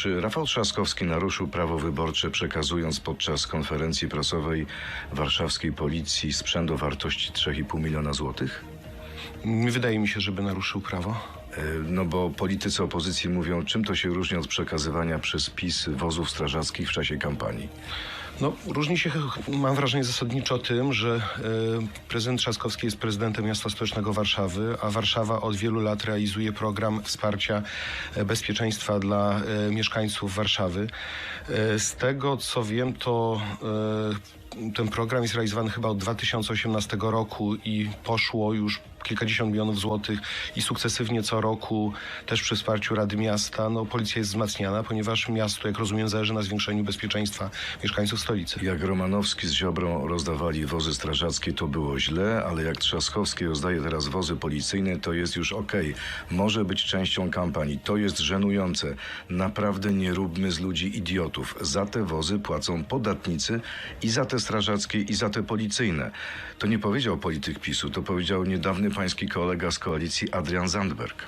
Czy Rafał Trzaskowski naruszył prawo wyborcze, przekazując podczas konferencji prasowej warszawskiej policji sprzęt o wartości 3,5 miliona złotych? Wydaje mi się, żeby naruszył prawo. E, No bo politycy opozycji mówią, czym to się różni od przekazywania przez PiS wozów strażackich w czasie kampanii. No, różni się, mam wrażenie, zasadniczo tym, że e, prezydent Trzaskowski jest prezydentem miasta stołecznego Warszawy, a Warszawa od wielu lat realizuje program wsparcia e, bezpieczeństwa dla mieszkańców Warszawy. Z tego, co wiem, to ten program jest realizowany chyba od 2018 roku i poszło już kilkadziesiąt milionów złotych i sukcesywnie co roku też przy wsparciu Rady Miasta no, policja jest wzmacniana, ponieważ miasto, jak rozumiem, zależy na zwiększeniu bezpieczeństwa mieszkańców stolicy. Jak Romanowski z Ziobrą rozdawali wozy strażackie, to było źle, ale jak Trzaskowski rozdaje teraz wozy policyjne, to jest już okej. Może być częścią kampanii. To jest żenujące. Naprawdę nie róbmy z ludzi idiotów. Za te wozy płacą podatnicy i za te strażackie, i za te policyjne. To nie powiedział polityk PiSu, to powiedział niedawny pański kolega z koalicji Adrian Zandberg.